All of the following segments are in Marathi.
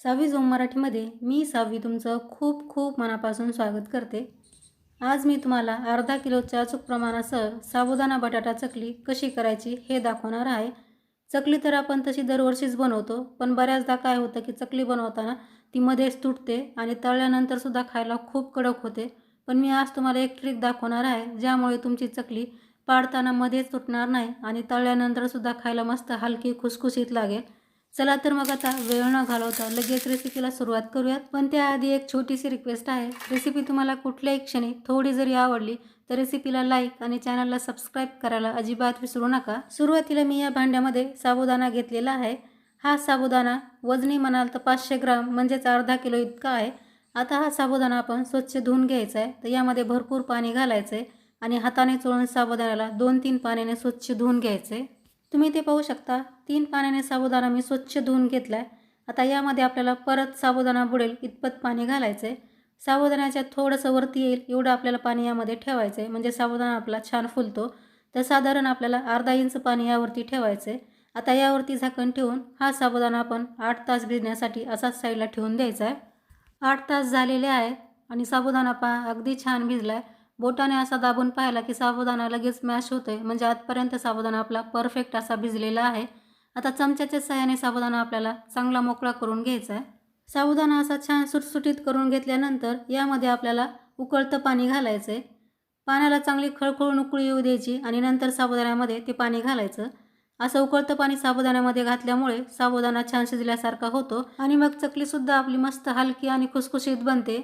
सहावी झोम मराठीमध्ये मी सहावी तुमचं खूप खूप मनापासून स्वागत करते. आज मी तुम्हाला अर्धा किलोच्या अचूक प्रमाणासह साबुदाणा बटाटा चकली कशी करायची हे दाखवणार आहे. चकली तर आपण तशी दरवर्षीच बनवतो पण बऱ्याचदा काय होतं की चकली बनवताना ती मध्येच तुटते आणि तळल्यानंतरसुद्धा खायला खूप कडक होते. पण मी आज तुम्हाला एक ट्रिक दाखवणार आहे ज्यामुळे तुमची चकली पाडताना मध्येच तुटणार नाही आणि तळल्यानंतरसुद्धा खायला मस्त हलकी खुसखुशीत लागेल. चला तर मग आता वेळ न घालवता लगेच रेसिपीला सुरुवात करूयात. पण त्याआधी एक छोटीशी रिक्वेस्ट आहे. रेसिपी तुम्हाला कुठल्याही क्षणी थोडी जरी आवडली तर रेसिपीला लाईक आणि चॅनलला सबस्क्राईब करायला अजिबात विसरू नका. सुरुवातीला मी या भांड्यामध्ये साबुदाणा घेतलेला आहे. हा साबुदाणा वजनी म्हणाल तर पाचशे ग्राम म्हणजेच अर्धा किलो इतका आहे. आता हा साबुदाणा आपण स्वच्छ धुवून घ्यायचा आहे. तर यामध्ये भरपूर पाणी घालायचं आहे आणि हाताने चोळून साबुदाण्याला दोन तीन पाण्याने स्वच्छ धुवून घ्यायचं आहे तुम्ही ते पाहू शकता. तीन पाण्याने साबुदाणा मी स्वच्छ धुवून घेतला आहे आता यामध्ये आपल्याला परत साबुदाणा बुडेल इतपत पाणी घालायचं आहे साबुदाण्याच्या थोडंसं वरती येईल एवढं आपल्याला पाणी यामध्ये ठेवायचं आहे म्हणजे साबुदाणा आपला छान फुलतो. तर साधारण आपल्याला अर्धा इंच पाणी यावरती ठेवायचं आहे आता यावरती झाकण ठेवून हा साबुदाणा आपण आठ तास भिजण्यासाठी असाच साईडला ठेवून द्यायचा आहे आठ तास झालेले आहे आणि साबुदाणा पहा अगदी छान भिजला आहे बोटाने असा दाबून पाहिला की साबुदाणा लगेच मॅश होतोय. म्हणजे आजपर्यंत साबुदाणा आपला परफेक्ट असा भिजलेला आहे. आता चमच्याच्या सहाय्याने साबुदाणा आपल्याला चांगला मोकळा करून घ्यायचा आहे. साबुदाणा असा छान सुटसुटीत करून घेतल्यानंतर यामध्ये आपल्याला उकळतं पाणी घालायचं आहे पाण्याला चांगली खळखळून उकळी येऊ द्यायची आणि नंतर साबुदाण्यामध्ये ते पाणी घालायचं. असं उकळतं पाणी साबुदाण्यामध्ये घातल्यामुळे साबुदाणा छान शिजल्यासारखा होतो आणि मग चकलीसुद्धा आपली मस्त हलकी आणि खुसखुशीत बनते.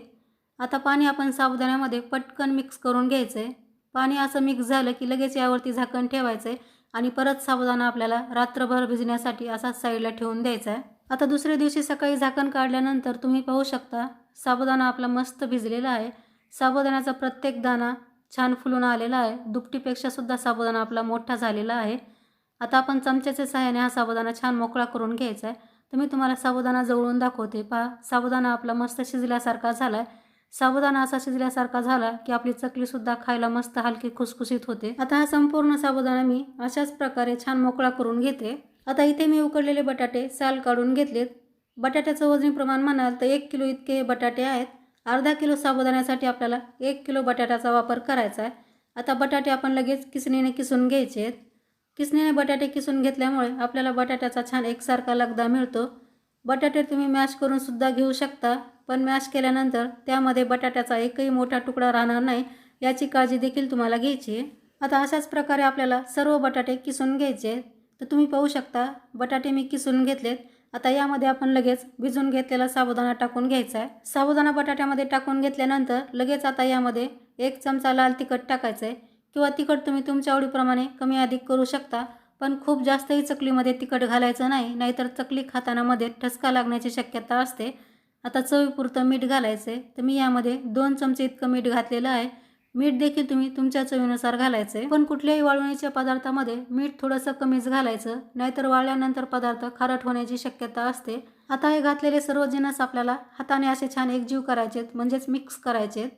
आता पाणी आपण साबुदाण्यामध्ये पटकन मिक्स करून घ्यायचं आहे पाणी असं मिक्स झालं की लगेच यावरती झाकण ठेवायचं आहे आणि परत साबुदाणा आपल्याला रात्रभर भिजण्यासाठी असाच साईडला ठेवून द्यायचा आहे आता दुसऱ्या दिवशी सकाळी झाकण काढल्यानंतर तुम्ही पाहू शकता साबुदाणा आपला मस्त भिजलेला आहे. साबुदाण्याचा प्रत्येक दाणा छान फुलून आलेला आहे. दुपटीपेक्षा सुद्धा साबुदाणा आपला मोठा झालेला आहे. आता आपण चमच्याच्या सहाय्याने हा साबुदाणा छान मोकळा करून घ्यायचा आहे तर मी तुम्हाला साबुदाणा जवळून दाखवते. पहा साबुदाणा आपला मस्त शिजल्यासारखा झाला आहे साबुदाणा असा शिजल्यासारखा झाला की आपली चकलीसुद्धा खायला मस्त हलकी खुसखुशीत होते. आता हा संपूर्ण साबुदाणा मी अशाच प्रकारे छान मोकळा करून घेते. आता इथे मी उकडलेले बटाटे साल काढून घेतलेत. बटाट्याचं वजनी प्रमाण म्हणाल तर एक किलो इतके हे बटाटे आहेत. अर्धा किलो साबुदाण्यासाठी आपल्याला एक किलो बटाट्याचा वापर करायचा आहे. आता बटाटे आपण लगेच किसणीने किसून घ्यायचे आहेत. किसणीने बटाटे किसून घेतल्यामुळे आपल्याला बटाट्याचा छान एकसारखा लगदा मिळतो. बटाटे तुम्ही मॅश करून सुद्धा घेऊ शकता. पण मॅश केल्यानंतर त्यामध्ये बटाट्याचा एकही मोठा तुकडा राहणार नाही याची काळजी देखील तुम्हाला घ्यायची आहे. आता अशाच प्रकारे आपल्याला सर्व बटाटे किसून घ्यायचे तर तुम्ही पाहू शकता बटाटे मी किसून घेतलेत. आता यामध्ये आपण लगेच भिजून घेतलेला साबुदाणा टाकून घ्यायचा आहे. साबुदाणा बटाट्यामध्ये टाकून घेतल्यानंतर लगेच आता यामध्ये एक चमचा लाल तिखट टाकायचं आहे. किंवा तिखट तुम्ही तुमच्या आवडीप्रमाणे कमी अधिक करू शकता पण खूप जास्तही चकलीमध्ये तिखट घालायचं नाही नाहीतर चकली खातानामध्ये ठसका लागण्याची शक्यता असते. आता चवीपुरतं मीठ घालायचं आहे तर मी यामध्ये दोन चमचे इतकं मीठ घातलेलं आहे. मीठ देखील तुम्ही तुमच्या चवीनुसार घालायचं आहे पण कुठल्याही वाळवणीच्या पदार्थामध्ये मीठ थोडंसं कमीच घालायचं. नाहीतर वाळल्यानंतर पदार्थ खारट होण्याची शक्यता असते. आता हे घातलेले सर्व जिनस आपल्याला हाताने असे छान एकजीव करायचे म्हणजेच मिक्स करायचे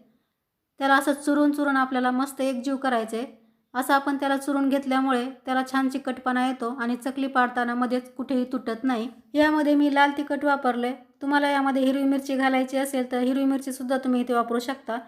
त्याला असं चुरून चुरून आपल्याला मस्त एकजीव करायचे असं आपण त्याला चुरून घेतल्यामुळे त्याला छान चिकटपणा येतो आणि चकली पाडताना मध्येच कुठेही तुटत नाही. यामध्ये मी लाल तिखट वापरले. तुम्हाला यामध्ये हिरवी मिरची घालायची असेल तर हिरवी मिरचीसुद्धा तुम्ही इथे वापरू शकता.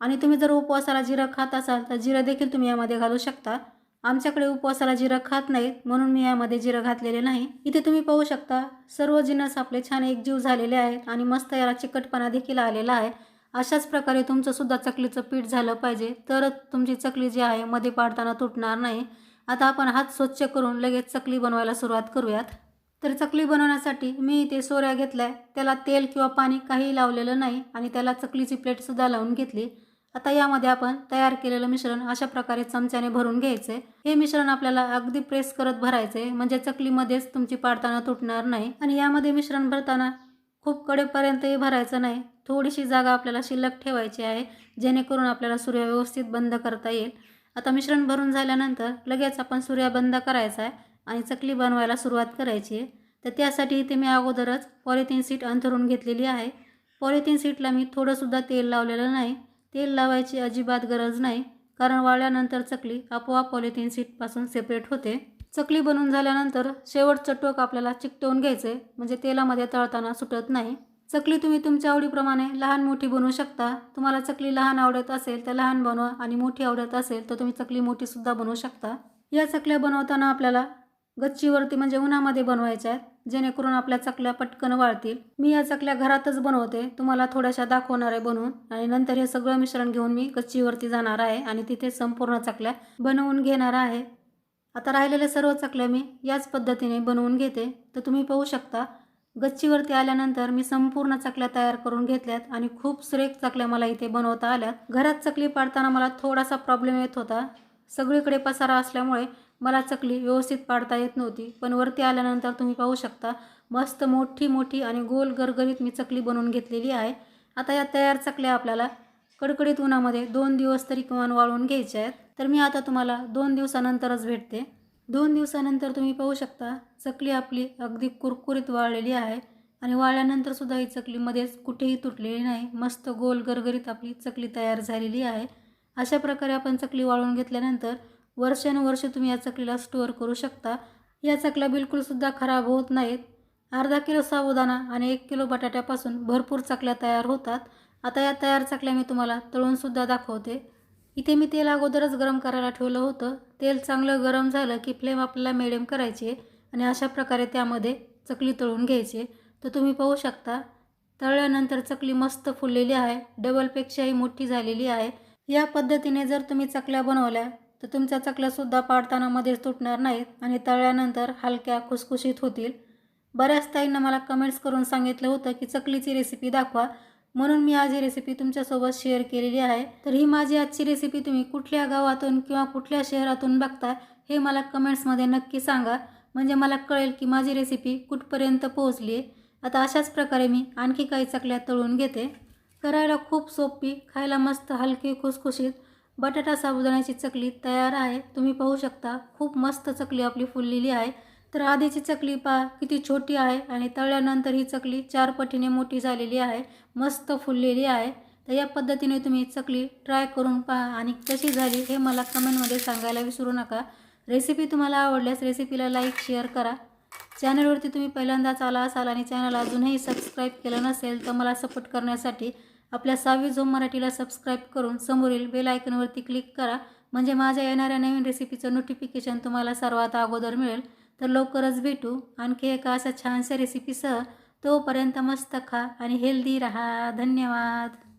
आणि तुम्ही जर उपवासाला जिरं खात असाल तर जिरं देखील तुम्ही यामध्ये घालू शकता. आमच्याकडे उपवासाला जिरं खात नाहीत म्हणून मी यामध्ये जिरं घातलेले नाही. इथे तुम्ही पाहू शकता सर्व जिनस आपले छान एकजीव झालेले आहेत आणि मस्त याला चिकटपणा देखील आलेला आहे. अशाच प्रकारे तुमचंसुद्धा चकलीचं पीठ झालं पाहिजे. तरच तुमची चकली जी आहे मध्ये पाडताना तुटणार नाही. आता आपण हात स्वच्छ करून लगेच चकली बनवायला सुरुवात करूयात. तर चकली बनवण्यासाठी मी इथे सोऱ्या घेतल्या. त्याला तेल किंवा पाणी काही लावलेलं नाही आणि त्याला चकलीची प्लेटसुद्धा लावून घेतली. आता यामध्ये आपण तयार केलेलं मिश्रण अशा प्रकारे चमच्याने भरून घ्यायचे. हे मिश्रण आपल्याला अगदी प्रेस करत भरायचे. म्हणजे चकलीमध्येच तुमची पाडताना तुटणार नाही. आणि यामध्ये मिश्रण भरताना खूप कडेपर्यंतही भरायचं नाही. थोडीशी जागा आपल्याला शिल्लक ठेवायची आहे जेणेकरून आपल्याला सूर्य व्यवस्थित बंद करता येईल. आता मिश्रण भरून झाल्यानंतर लगेच आपण सूर्य बंद करायचा आहे आणि चकली बनवायला सुरुवात करायची आहे. तर त्यासाठी इथे मी अगोदरच पॉलिथिन सीट अंथरून घेतलेली आहे. पॉलिथिन सीटला मी थोडंसुद्धा तेल लावलेलं नाही. तेल लावायची अजिबात गरज नाही कारण वाळल्यानंतर चकली आपोआप पॉलिथिन सीटपासून सेपरेट होते. चकली बनवून झाल्यानंतर शेवटचं टोक आपल्याला चिकटवून घ्यायचं आहे म्हणजे तेलामध्ये तळताना सुटत नाही. चकली तुम्ही तुमच्या आवडीप्रमाणे लहान मोठी बनवू शकता. तुम्हाला चकली लहान आवडत असेल तर लहान बनवा आणि मोठी आवडत असेल तर तुम्ही चकली मोठीसुद्धा बनवू शकता. या चकल्या बनवताना आपल्याला गच्चीवरती म्हणजे उन्हामध्ये बनवायच्या आहेत. जेणेकरून आपल्या चकल्या पटकन वाळतील. मी या चकल्या घरातच बनवते. तुम्हाला थोड्याशा दाखवणार आहे बनवून. आणि नंतर हे सगळं मिश्रण घेऊन मी गच्चीवरती जाणार आहे आणि तिथे संपूर्ण चकल्या बनवून घेणार आहे. आता राहिलेल्या सर्व चकल्या मी याच पद्धतीने बनवून घेते. तर तुम्ही पाहू शकता गच्चीवरती आल्यानंतर मी संपूर्ण चकल्या तयार करून घेतल्यात आणि खूप सुरेख चकल्या मला इथे बनवता आल्यात. घरात चकली पाडताना मला थोडासा प्रॉब्लेम येत होता. सगळीकडे पसारा असल्यामुळे मला चकली व्यवस्थित पाडता येत नव्हती. पण वरती आल्यानंतर तुम्ही पाहू शकता मस्त मोठी मोठी आणि गोल गरगरीत मी चकली बनवून घेतलेली आहे. आता या तयार चकल्या आपल्याला कडकडीत उन्हामध्ये दोन दिवस तरी किमान वाळवून घ्यायचे आहेत. तर मी आता तुम्हाला दोन दिवसानंतरच भेटते. दोन दिवसानंतर तुम्ही पाहू शकता चकली आपली अगदी कुरकुरीत वाळलेली आहे आणि वाळल्यानंतर सुद्धा ही चकलीमध्येच कुठेही तुटलेली नाही. मस्त गोल गरगरीत आपली चकली तयार झालेली आहे. अशा प्रकारे आपण चकली वाळवून घेतल्यानंतर वर्षानुवर्ष तुम्ही या चकलीला स्टोअर करू शकता. या चकल्या बिलकुलसुद्धा खराब होत नाहीत. अर्धा किलो साबुदाणा आणि एक किलो बटाट्यापासून भरपूर चकल्या तयार होतात. आता या तयार चकल्या मी तुम्हाला तळूनसुद्धा दाखवते. इथे मी तेल अगोदरच गरम करायला ठेवलं होतं. तेल चांगलं गरम झालं की फ्लेम आपल्याला मिडियम करायची आहे आणि अशा प्रकारे त्यामध्ये चकली तळून घ्यायची तर तुम्ही पाहू शकता तळल्यानंतर चकली मस्त फुललेली आहे. डबलपेक्षाही मोठी झालेली आहे. या पद्धतीने जर तुम्ही चकल्या बनवल्या तर तुमच्या चकल्यासुद्धा पाडताना मध्येच तुटणार नाहीत आणि तळल्यानंतर हलक्या खुसखुशीत होतील. बऱ्याच ताईंना मला कमेंट्स करून सांगितलं होतं की चकलीची रेसिपी दाखवा. म्हणून मी आज ही रेसिपी तुमच्यासोबत शेअर केलेली आहे. तर ही माझी आजची रेसिपी तुम्ही कुठल्या गावातून किंवा कुठल्या शहरातून बघता हे मला कमेंट्समध्ये नक्की सांगा. म्हणजे मला कळेल की माझी रेसिपी कुठपर्यंत पोहोचली आहे. आता अशाच प्रकारे मी आणखी काही चकल्या तळून घेते. करायला खूप सोपी खायला मस्त हलकी खुसखुशीत बटाटा साबुदाण्याची चकली तयार आहे. तुम्ही पाहू शकता खूप मस्त चकली आपली फुललेली आहे. तर आधीची चकली पहा किती छोटी आहे आणि तळल्यानंतर ही चकली चार पटीने मोठी झालेली आहे मस्त फुललेली आहे. तर या पद्धतीने तुम्ही चकली ट्राय करून पहा आणि कशी झाली हे मला कमेंटमध्ये सांगायला विसरू नका. रेसिपी तुम्हाला आवडल्यास रेसिपीला लाईक शेअर करा. चॅनलवरती तुम्ही पहिल्यांदाच आला असाल आणि चॅनल अजूनही सबस्क्राईब केलं नसेल तर मला सपोर्ट करण्यासाठी आपल्या सावी झोम मराठीला सबस्क्राईब करून समोरील बेल आयकनवरती क्लिक करा. म्हणजे माझ्या येणाऱ्या नवीन रेसिपीचं नोटिफिकेशन तुम्हाला सर्वात अगोदर मिळेल. तर लवकरच भेटू. आणखी एका अशा छानशा रेसिपीसह तोपर्यंत मस्त खा आणि हेल्दी राहा. धन्यवाद.